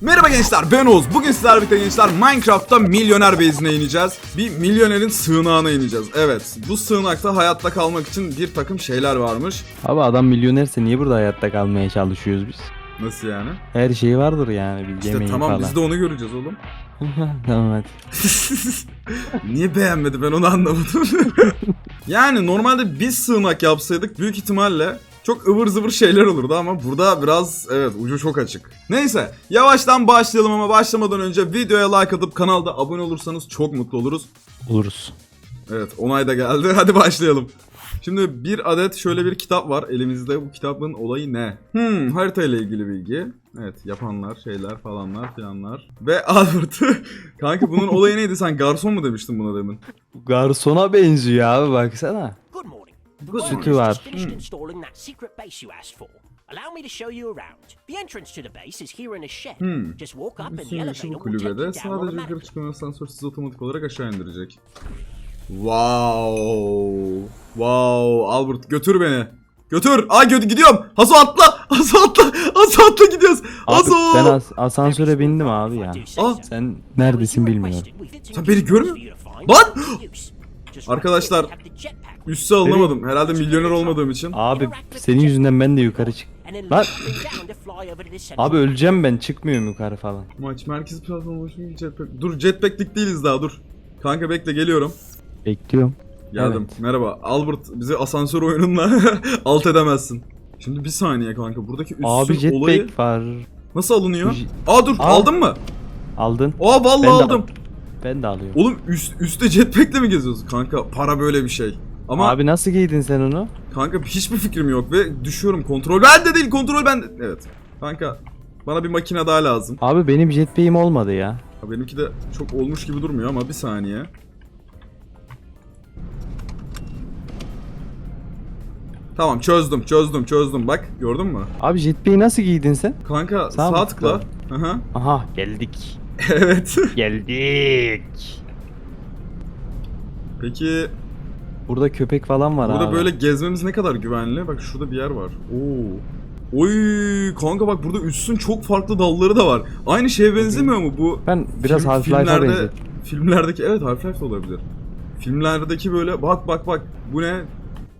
Merhaba gençler ben Oğuz. Bugün sizlerle birlikte gençler Minecraft'ta milyoner base'ine ineceğiz. Bir milyonerin sığınağına ineceğiz. Evet bu sığınakta hayatta kalmak için bir takım şeyler varmış. Abi adam milyonerse niye burada hayatta kalmaya çalışıyoruz biz? Nasıl yani? Her şey vardır yani bir İşte yemeği tamam falan. biz de onu göreceğiz oğlum. tamam hadi. Niye beğenmedi ben onu anlamadım. yani normalde biz sığınak yapsaydık büyük ihtimalle çok ıvır zıvır şeyler olurdu ama burada biraz evet ucu çok açık. Neyse yavaştan başlayalım ama başlamadan önce videoya like atıp kanalda abone olursanız çok mutlu oluruz. Oluruz. Evet onay da geldi hadi başlayalım. Şimdi bir adet şöyle bir kitap var elimizde. Bu kitabın olayı ne? Hmm harita ile ilgili bilgi. Evet yapanlar şeyler falanlar filanlar. Ve Albert. Kanka bunun olayı neydi? Sen garson mu demiştin buna demin? Garsona benziyor abi baksana. Sütü var. just finished installing that secret base you asked for. Allow me to show you around. The entrance to the base is here in a shed. Hmm. Just walk up and the Üstün elevator ışın will take you kulübede down sadece yukarı automatically. çıkan asansör sizi otomatik olarak aşağı indirecek. Wow. Wow. Albert götür beni. Götür. Aa gö- gidiyorum. Haso atla. Haso atla. Haso atla gidiyoruz. Haso. ben as- asansöre bindim abi ya. Ah. Sen neredesin bilmiyorum. Sen beni görmüyor Lan! Arkadaşlar, Üste alınamadım. Herhalde milyoner olmadığım için. Abi senin yüzünden ben de yukarı çık. Lan! Abi öleceğim ben çıkmıyorum yukarı falan. Maç merkezi platformu oluşumu jetpack. Dur jetpack'lik değiliz daha dur. Kanka bekle geliyorum. Bekliyorum. Geldim. Evet. Merhaba. Albert bizi asansör oyununla alt edemezsin. Şimdi bir saniye kanka. Buradaki üstün Abi jetpack olayı var. nasıl alınıyor? J- Aa dur Aa. aldın mı? Aldın. Aa vallahi Ben de aldım. Ben de alıyorum. Oğlum üst, üstte jetpack'le mi geziyorsun? Kanka para böyle bir şey. Ama Abi nasıl giydin sen onu? kanka hiçbir fikrim yok ve düşüyorum. Kontrol bende değil. Kontrol bende. Evet. Kanka bana bir makine daha lazım. Abi benim jetpack'im olmadı ya. Ha, Benimki de çok olmuş gibi durmuyor ama bir saniye. Tamam çözdüm çözdüm çözdüm bak gördün mü? Abi jetpack'i nasıl giydin sen? Kanka Sağ sağ, mı tıkla. Hı hı. Aha geldik. evet. Geldik. Peki Burada köpek falan var burada abi. böyle gezmemiz ne kadar güvenli? Bak şurada bir yer var. Oo. Oy kanka bak burada üstün çok farklı dalları da var. Aynı şeye benzemiyor mu bu? Ben biraz film- Half-Life'a filmlerde- benzettim. Filmlerdeki evet Half-Life de olabilir. Filmlerdeki böyle bak bak bak bu ne?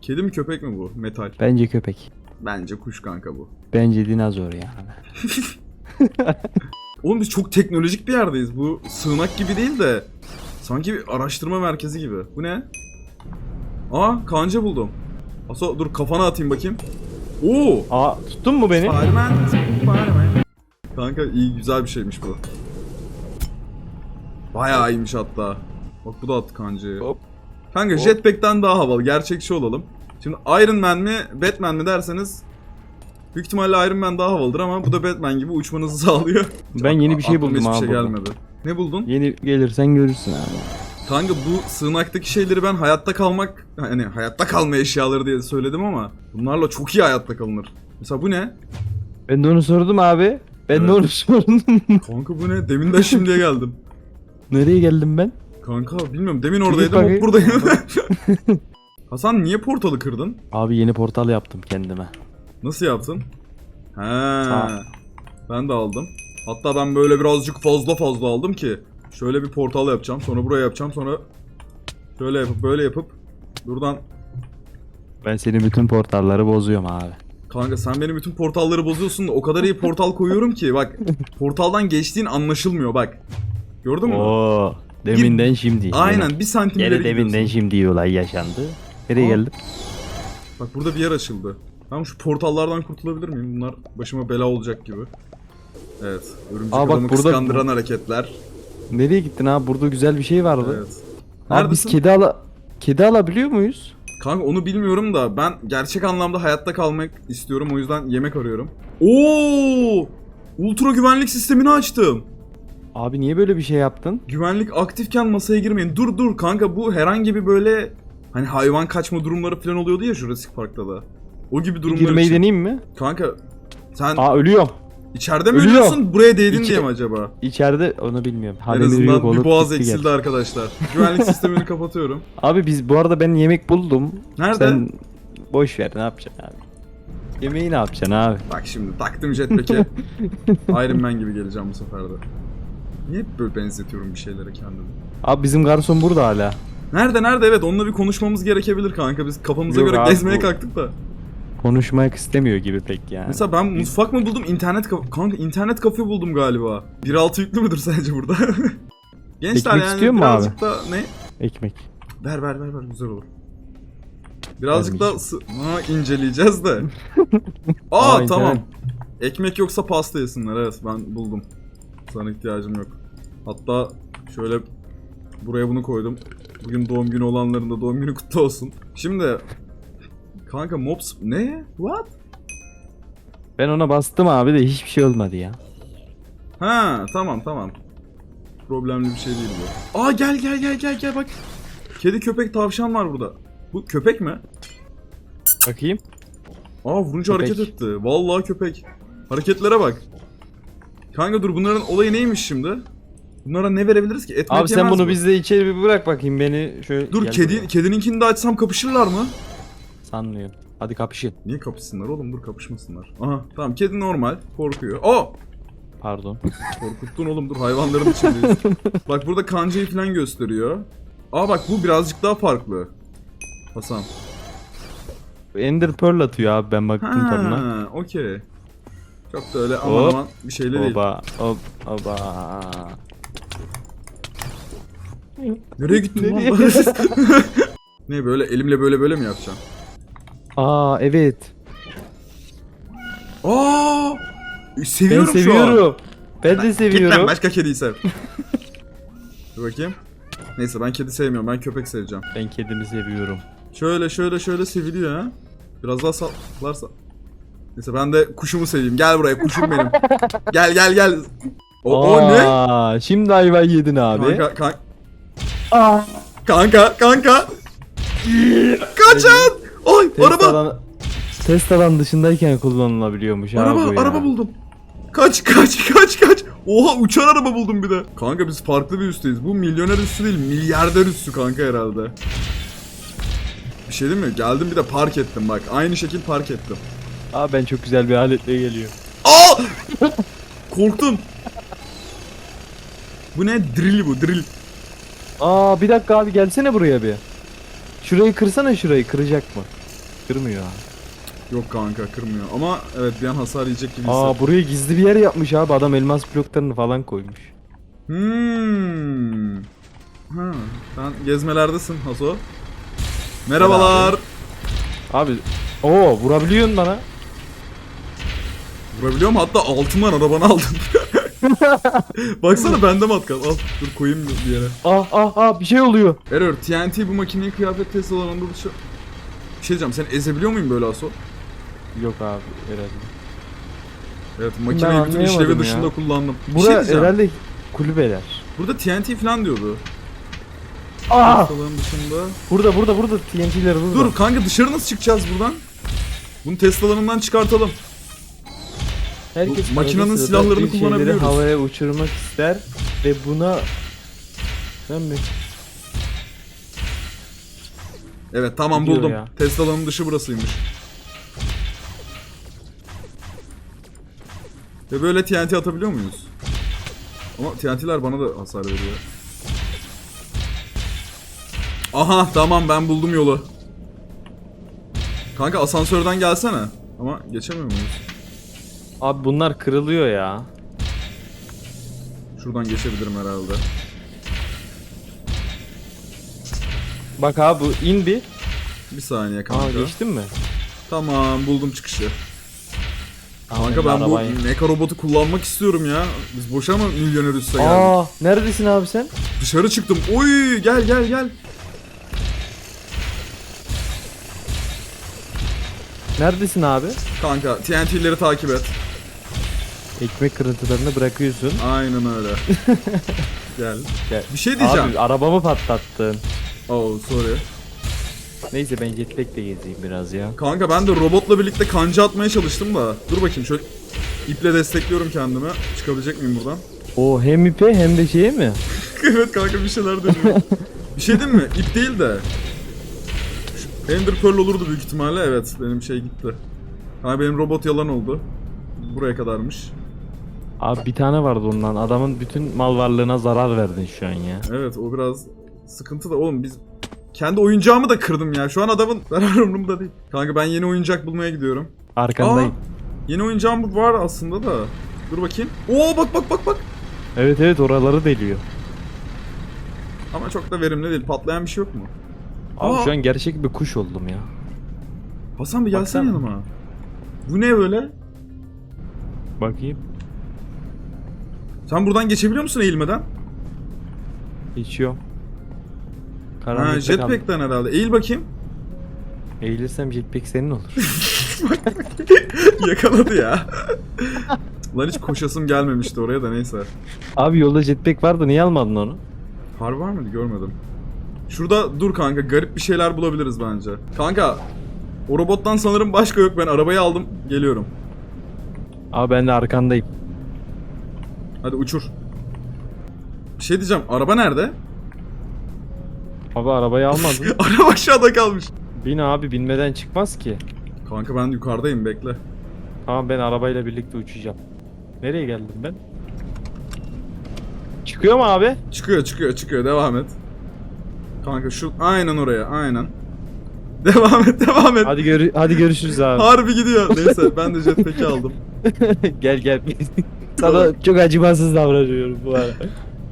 Kedi mi köpek mi bu? Metal. Bence köpek. Bence kuş kanka bu. Bence dinozor yani. Oğlum biz çok teknolojik bir yerdeyiz. Bu sığınak gibi değil de sanki bir araştırma merkezi gibi. Bu ne? Aa kanca buldum. Aso dur kafana atayım bakayım. Oo! Aa tuttun mu beni? Spiderman, Spiderman. Kanka iyi güzel bir şeymiş bu. Bayağı iyiymiş hatta. Bak bu da attı kancayı. Hop. Kanka Hop. jetpack'ten daha havalı. Gerçekçi olalım. Şimdi Iron Man mi, Batman mi derseniz Büyük ihtimalle Iron Man daha havalıdır ama bu da Batman gibi uçmanızı sağlıyor. Ben yeni bir şey Aklıma buldum hiçbir abi şey burada. gelmedi. Ne buldun? Yeni gelirsen görürsün abi. Kanka bu sığınaktaki şeyleri ben hayatta kalmak hani hayatta kalma eşyaları diye söyledim ama bunlarla çok iyi hayatta kalınır. Mesela bu ne? Ben de onu sordum abi. Ben de Evet. onu sordum. Kanka bu ne? Deminden şimdiye geldim. Nereye geldim ben? Kanka bilmiyorum demin oradaydım hop bakayım. buradayım. Hasan niye portalı kırdın? Abi yeni portal yaptım kendime. Nasıl yaptın? He. Ben de aldım. Hatta ben böyle birazcık fazla fazla aldım ki şöyle bir portal yapacağım. Sonra buraya yapacağım. Sonra şöyle yapıp böyle yapıp buradan Ben senin bütün portalları bozuyorum abi. Kanka sen benim bütün portalları bozuyorsun da o kadar iyi portal koyuyorum ki bak portaldan geçtiğin anlaşılmıyor bak. Gördün mü? Oo. Deminden şimdi. Aynen bir santim Gene ileri deminden gidiyorsun. şimdi olay yaşandı. Nereye Aa. geldim? Bak burada bir yer açıldı. Tamam şu portallardan kurtulabilir miyim? Bunlar başıma bela olacak gibi. Evet. Örümcek Aa, bak adamı burada- kıskandıran hareketler. Nereye gittin abi? Burada güzel bir şey vardı. Evet. Abi biz Neredesin? kedi ala kedi alabiliyor muyuz? Kanka onu bilmiyorum da ben gerçek anlamda hayatta kalmak istiyorum o yüzden yemek arıyorum. Oo! Ultra güvenlik sistemini açtım. Abi niye böyle bir şey yaptın? Güvenlik aktifken masaya girmeyin. Dur dur kanka bu herhangi bir böyle hani hayvan kaçma durumları falan oluyordu ya Jurassic Park'ta da. O gibi durumlar girmeyi için. deneyeyim mi? Kanka sen Aa ölüyorum. içeride mi ölüyor. ölüyorsun buraya değdin İçe- diye mi acaba? İçeride onu bilmiyorum. en yok azından bir olup boğaz gitti eksildi gel. arkadaşlar. Güvenlik sistemini kapatıyorum. Abi biz bu arada ben yemek buldum. Nerede? Sen boş ver ne yapacaksın abi? Yemeği ne yapacaksın abi? Bak şimdi taktım jetpack'i. Iron Man gibi geleceğim bu sefer de. Niye hep böyle benzetiyorum bir şeylere kendimi? Abi bizim garson burada hala. Nerede nerede evet onunla bir konuşmamız gerekebilir kanka. Biz kafamıza Yok göre abi, gezmeye bu- kalktık da. Konuşmak istemiyor gibi pek yani. Mesela ben mutfak mı buldum internet kafe. Kanka internet kafe buldum galiba. 1.6 yüklü müdür sence burada? Gençler Ekmek yani istiyor mu birazcık da ne? Ekmek. Ver ver ver ver güzel olur. Birazcık da sı- ha, inceleyeceğiz de. Aa, tamam. Ekmek yoksa pasta yesinler evet ben buldum. Sana ihtiyacım yok. Hatta şöyle buraya bunu koydum. Bugün doğum günü olanların da doğum günü kutlu olsun. Şimdi kanka mobs ne? What? Ben ona bastım abi de hiçbir şey olmadı ya. Ha tamam tamam. Problemli bir şey değil bu. Aa gel gel gel gel gel bak. Kedi köpek tavşan var burada. Bu köpek mi? Bakayım. Aa vurunca Köpek. hareket etti. Vallahi köpek. Hareketlere bak. Kanka dur bunların olayı neymiş şimdi? Bunlara ne verebiliriz ki? Et Abi sen bunu mi? bizde içeri bir bırak bakayım beni şöyle Dur kedi buraya. kedininkini de açsam kapışırlar mı? Sanmıyorum. Hadi kapışın. Niye kapışsınlar oğlum? Dur kapışmasınlar. Aha tamam kedi normal. Korkuyor. Aa! Pardon. Korkuttun oğlum dur hayvanların içindeyiz. bak burada kancayı falan gösteriyor. Aa bak bu birazcık daha farklı. Hasan. Ender Pearl atıyor abi ben baktım tadına. Ha, okey. Çok da öyle aman Hop. aman bir şeyle değil. Oba, hop, oba. Nereye gittin lan? ne böyle elimle böyle böyle mi yapacağım? Aa evet. Aa! Ben Seviyorum şu an. seviyorum. Ben de Git lan seviyorum. başka kediyi sev. Dur bakayım. Neyse ben kedi sevmiyorum ben köpek seveceğim. Ben kedimi seviyorum. Şöyle şöyle şöyle seviliyor ha. Biraz daha sallarsa. Neyse ben de kuşumu seveyim. Gel buraya kuşum benim. gel gel gel. O, o ne? Aa, Şimdi ayva yedin abi. Kanka kanka. Kanka kanka. Kaçın. Ay araba. Tesla'dan, Tesla'dan dışındayken kullanılabiliyormuş abi Araba bu ya. araba buldum. Kaç kaç kaç kaç. Oha uçan araba buldum bir de. Kanka biz farklı bir üsteyiz. Bu milyoner üssü değil milyarder üssü kanka herhalde. Bir şey değil mi? Geldim bir de park ettim bak. Aynı şekil park ettim. Abi ben çok güzel bir aletle geliyor. Aa! Korktum. Bu ne? Drill bu drill. Aa bir dakika abi gelsene buraya bir. Şurayı kırsana şurayı kıracak mı? Kırmıyor abi. Yok kanka kırmıyor ama evet bir an hasar yiyecek gibi Aa hissettim. buraya gizli bir yer yapmış abi adam elmas bloklarını falan koymuş. Hmm. Ha, sen gezmelerdesin Haso. Merhabalar. Abi Oo vurabiliyorsun bana. Vurabiliyor mu? Hatta altından arabanı aldım. Baksana bende matkap. Al dur koyayım bir yere. Ah ah ah bir şey oluyor. Error TNT bu makineyi kıyafet test alanında dışı... Bir şey diyeceğim sen ezebiliyor muyum böyle Aso? Yok abi herhalde. Evet Ben makineyi bütün işlevi anlayamadım dışında ya. kullandım. Bir Bura şey diyeceğim. herhalde kulübeler. Burada TNT falan diyordu. Alanı dışında. Burada burada burada TNT'ler burada. Dur kanka dışarı nasıl çıkacağız buradan? Bunu test alanından çıkartalım. Herkes bu makinenin arada sırada silahlarını şeyleri kullanabiliyoruz. havaya uçurmak ister ve buna ben mi? Evet tamam Gidiyor buldum. ya. Test alanının dışı burasıymış. Ve böyle TNT atabiliyor muyuz? Ama TNT'ler bana da hasar veriyor. Aha tamam ben buldum yolu. Kanka asansörden gelsene. Ama geçemiyor muyuz? Abi bunlar kırılıyor ya. Şuradan geçebilirim herhalde. Bak abi bu in bir. Bir saniye Aa kanka. geçtin mi? Tamam buldum çıkışı. Kanka ben bu arabayı- mecha robotu kullanmak istiyorum ya. Biz boşa mı milyoner üste geldik? Aa neredesin abi sen? Dışarı çıktım. Oy gel gel gel. Neredesin abi? Kanka TNT'leri takip et. Ekmek kırıntılarını bırakıyorsun. Aynen öyle. gel. Gel. Bir şey diyeceğim. Abi arabamı patlattın. Oh sorry. Neyse ben jetpack'le gezeyim biraz ya. Kanka ben de robotla birlikte kanca atmaya çalıştım da. Dur bakayım şöyle iple destekliyorum kendimi. Çıkabilecek miyim buradan? O hem ipe hem de şeye mi? evet kanka bir şeyler deniyorum. bir şey değil mi? İp değil de. Şu Ender Pearl olurdu büyük ihtimalle. Evet benim şey gitti. Ha benim robot yalan oldu. Buraya kadarmış. Abi bir tane vardı ondan. Adamın bütün mal varlığına zarar verdin şu an ya. Evet o biraz sıkıntı da oğlum biz kendi oyuncağımı da kırdım ya. Şu an adamın zararı umurumda değil. Kanka ben yeni oyuncak bulmaya gidiyorum. Arkandayım. Aa, yeni oyuncağım var aslında da. Dur bakayım. Oo bak bak bak bak. Evet evet oraları deliyor. Ama çok da verimli değil. Patlayan bir şey yok mu? Abi Aa! şu an gerçek bir kuş oldum ya. Hasan bir gelsene Baksana. yanıma. Bu ne böyle? Bakayım. Sen buradan geçebiliyor musun eğilmeden? Geçiyor. Ha, Karanlıkta kaldım. jetpack'ten herhalde. Eğil bakayım. Eğilirsem jetpack senin olur. Yakaladı ya. Lan hiç koşasım gelmemişti oraya da neyse. Abi yolda jetpack vardı niye almadın onu? Har var mıydı görmedim. Şurada dur kanka garip bir şeyler bulabiliriz bence. Kanka o robottan sanırım başka yok ben arabayı aldım geliyorum. Abi ben de arkandayım. Hadi uçur. Bir şey diyeceğim araba nerede? Abi arabayı almadın. Araba aşağıda kalmış. Bin abi binmeden çıkmaz ki. Kanka ben yukarıdayım bekle. Tamam ben arabayla birlikte uçacağım. Nereye geldim ben? Çıkıyor mu abi? Çıkıyor çıkıyor çıkıyor devam et. Kanka şu aynen oraya aynen. Devam et devam et. Hadi gör hadi görüşürüz abi. Harbi gidiyor. Neyse ben de jetpack'i aldım. gel gel. Sana çok acımasız davranıyorum bu ara.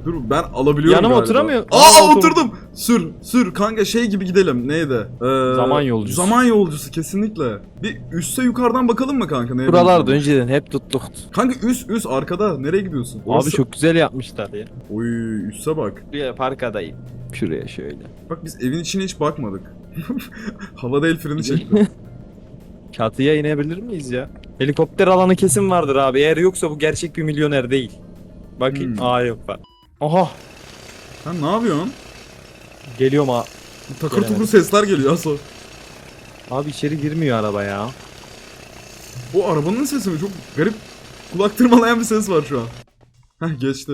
Dur ben alabiliyorum Yanıma galiba. oturamıyor. Aa Yanıma otur- oturdum. Sür sür kanka şey gibi gidelim. Neydi? Ee, Zaman yolcusu. Zaman yolcusu kesinlikle. Bir üste yukarıdan bakalım mı kanka? Neye Buralarda benziyor? önceden hep tuttuk. Kanka üst üst arkada. Nereye gidiyorsun? Abi çok güzel yapmışlar ya. Oy üste bak. Bir parkadayım. Şuraya şöyle. Bak biz evin içine hiç bakmadık. Havada el freni çekti. Çatıya inebilir miyiz ya? Helikopter alanı kesin vardır abi. Eğer yoksa bu gerçek bir milyoner değil. Bakayım. Hmm. Aa yok var. Aha. Sen ne yapıyorsun? Geliyorum ha. Takır Gelemez. tukur sesler geliyor Aso. Abi içeri girmiyor araba ya. O arabanın sesi mi? Çok garip kulak tırmalayan bir ses var şu an. Heh geçti.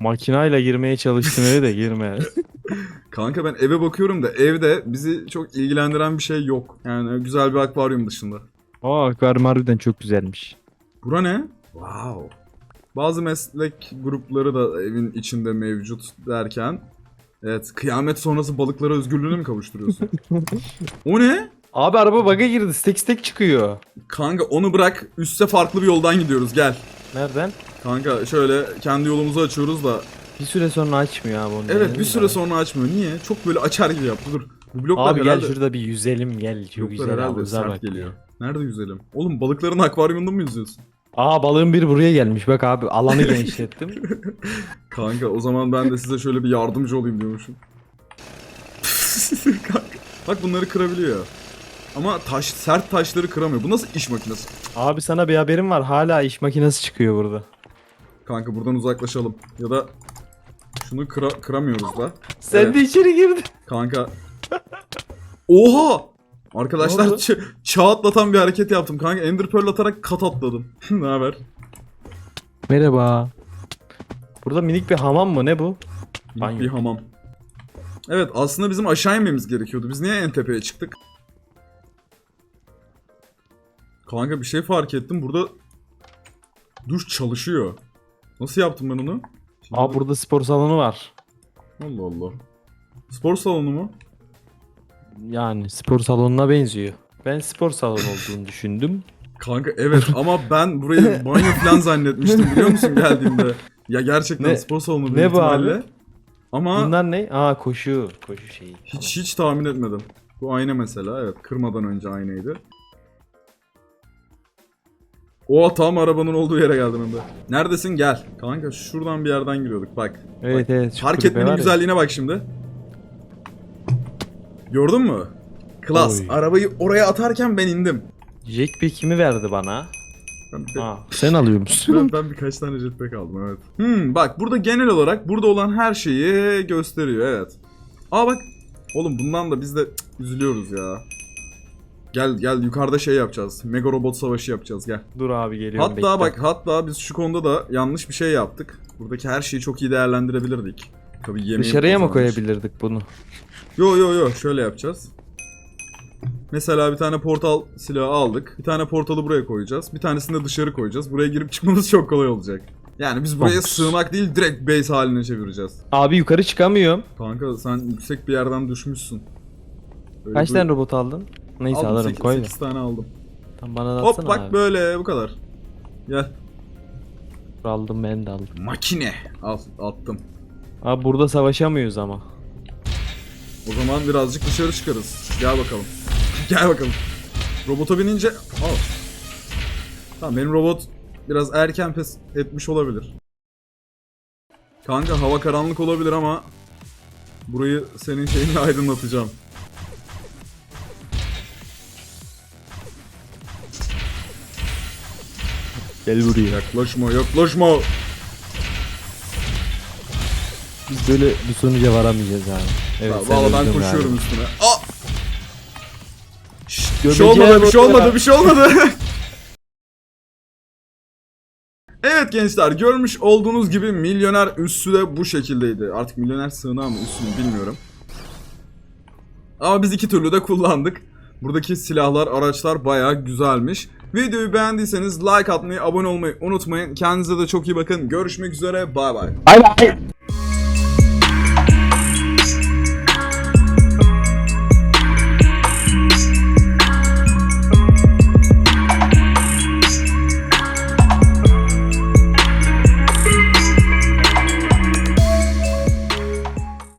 Makinayla girmeye çalıştım eve de girme. Kanka ben eve bakıyorum da evde bizi çok ilgilendiren bir şey yok. Yani güzel bir akvaryum dışında. Aa akvaryum harbiden çok güzelmiş. Bura ne? Wow. Bazı meslek grupları da evin içinde mevcut derken Evet, kıyamet sonrası balıklara özgürlüğüne mi kavuşturuyorsun? o ne? Abi araba bug'a girdi. Stek stek çıkıyor. Kanka onu bırak, üste farklı bir yoldan gidiyoruz, gel. Nereden? Kanka şöyle kendi yolumuzu açıyoruz da. Bir süre sonra açmıyor abi onu. Evet, bir süre sonra açmıyor. Niye? Çok böyle açar gibi yaptı. Dur. Bu bloklar Abi gel herhalde... şurada bir yüzelim gel. Çok bloklar güzel herhalde sert bak. geliyor. Nerede yüzelim? Oğlum balıkların akvaryumunda mı yüzüyorsun? Aa balığın biri buraya gelmiş. Bak abi alanı genişlettim. Kanka o zaman ben de size şöyle bir yardımcı olayım diyormuşum. Kanka, Bak bunları kırabiliyor. Ama taş sert taşları kıramıyor. Bu nasıl iş makinesi? abi sana bir haberim var. Hala iş makinesi çıkıyor burada. Kanka buradan uzaklaşalım. Ya da şunu kıra, kıramıyoruz da. Sen Evet. de içeri girdin. Kanka. Oha! Arkadaşlar ç- çağ atlatan bir hareket yaptım. Kanka Ender Pearl atarak kat atladım. ne haber? Merhaba. Burada minik bir hamam mı ne bu? Banyo. Bir hamam. Evet aslında bizim aşağı inmemiz gerekiyordu. Biz niye en tepeye çıktık? Kanka bir şey fark ettim. Burada duş çalışıyor. Nasıl yaptım ben onu? Şimdi- Aa burada spor salonu var. Allah Allah. Spor salonu mu? Yani spor salonuna benziyor. Ben spor salonu olduğunu düşündüm. Kanka evet ama ben burayı banyo falan zannetmiştim biliyor musun geldiğimde. Ya gerçekten Ne- spor salonu büyük ne bu ihtimalle. abi? Ama Bunlar ne? Aa koşu. Koşu şeyi. hiç hiç tahmin etmedim. Bu ayna mesela evet kırmadan önce aynaydı. O tam arabanın olduğu yere geldim ben de. Neredesin gel. Kanka şuradan bir yerden giriyorduk bak. Evet evet. şu Fark kulübe etmenin ya. güzelliğine bak şimdi. Gördün mü? Klas. Oy. Arabayı oraya atarken ben indim. Jackpack'imi verdi bana. Ben, sen alıyor musun? ben, ben birkaç tane jetpack aldım evet. Hmm, bak burada genel olarak burada olan her şeyi gösteriyor evet. Aa bak. Oğlum bundan da biz de cık, üzülüyoruz ya. Gel gel yukarıda şey yapacağız. Mega robot savaşı yapacağız gel. Dur abi geliyorum Hatta bekle. bak hatta biz şu konuda da yanlış bir şey yaptık. Buradaki her şeyi çok iyi değerlendirebilirdik. Tabii yemeği Dışarıya mı koyabilirdik bunu? Yo yo yo şöyle yapacağız. Mesela bir tane portal silahı aldık. Bir tane portalı buraya koyacağız. Bir tanesini de dışarı koyacağız. Buraya girip çıkmamız çok kolay olacak. Yani biz buraya Box. sığınak değil direkt base haline çevireceğiz. Abi yukarı çıkamıyorum. Kanka sen yüksek bir yerden düşmüşsün. Öyle Kaç bir- tane robot aldın? Neyse Aldım, alırım sekiz- koy da. tane aldım. Tamam bana da Hop atsana bak abi. böyle bu kadar. Gel. Aldım ben de aldım. Makine. Al attım. Abi burada savaşamıyoruz ama. O zaman birazcık dışarı çıkarız. Gel bakalım. Gel bakalım. Robota binince... Al. Tamam benim robot biraz erken pes etmiş olabilir. Kanka hava karanlık olabilir ama burayı senin şeyinle aydınlatacağım. Gel buraya. Yaklaşma yaklaşma. Biz böyle bir sonuca varamayacağız abi. Evet, sen Valla ben öldün koşuyorum abi. üstüne. Aa! Şşt, bir Göbeceğe şey olmadı, bir şey olmadı, bir şey olmadı. evet gençler, görmüş olduğunuz gibi milyoner üssü de bu şekildeydi. Artık milyoner sığınağı mı üssü mü bilmiyorum. Ama biz iki türlü de kullandık. Buradaki silahlar, araçlar bayağı güzelmiş. Videoyu beğendiyseniz like atmayı, abone olmayı unutmayın. Kendinize de çok iyi bakın. Görüşmek üzere, bay bay. Bay bay.